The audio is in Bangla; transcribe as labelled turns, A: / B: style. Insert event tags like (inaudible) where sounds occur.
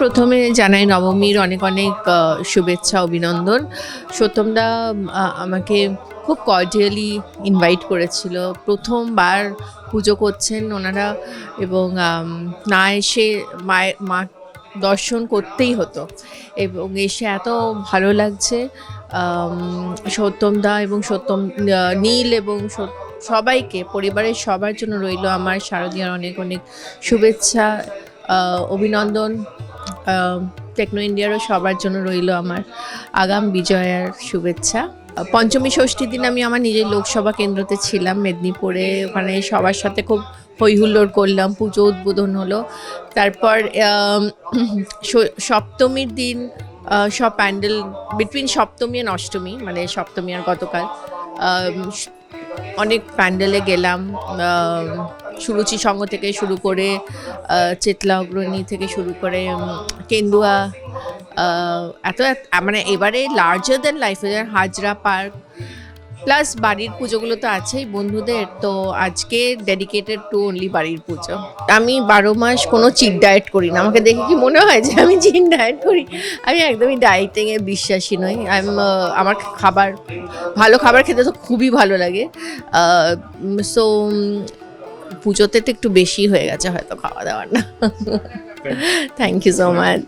A: প্রথমে জানাই নবমীর অনেক অনেক শুভেচ্ছা অভিনন্দন। সত্যমদা আমাকে খুব কর্ডিয়ালি ইনভাইট করেছিল। প্রথমবার পুজো করছেন ওনারা এবং না এসে মায়ের মা দর্শন করতেই হতো এবং এসে এত ভালো লাগছে। আম, সত্যমদা এবং সত্যম নীল এবং সবাইকে পরিবারের সবার জন্য রইল আমার শারদীয়ার অনেক অনেক শুভেচ্ছা অভিনন্দন। টেকনো ইন্ডিয়ারও সবার জন্য রইল আমার আগাম বিজয়ার শুভেচ্ছা। পঞ্চমী, ষষ্ঠীর দিন আমি আমার নিজের লোকসভা কেন্দ্রতে ছিলাম, মেদিনীপুরে। ওখানে সবার সাথে খুব হইহুল্লোড় করলাম, পুজো উদ্বোধন হলো। তারপর (clears throat) সপ্তমীর দিন সব প্যান্ডেল বিটুইন সপ্তমী আর অষ্টমী মানে সপ্তমী আর গতকাল অনেক প্যান্ডেলে গেলাম সুরুচি সঙ্গ থেকে শুরু করে চেতলা অগ্রণী থেকে শুরু করে কেন্দুয়া এত- মানে এবারে লার্জার দেন লাইফে হাজরা পার্ক প্লাস বাড়ির পুজোগুলো তো আছেই বন্ধুদের, তো আজকে ডেডিকেটেড টু অনলি বাড়ির পুজো। আমি বারো মাস কোনো চিট ডায়েট করি না। আমাকে দেখে কি মনে হয় যে আমি চিট ডায়েট করি? আমি একদমই ডায়েটিংয়ে বিশ্বাসী নই। আমি আমার খাবার, ভালো খাবার খেতে তো খুবই ভালো লাগে। সো পুজোতে তো একটু বেশি হয়ে গেছে হয়তো খাওয়া দাওয়ার না। Thank you so much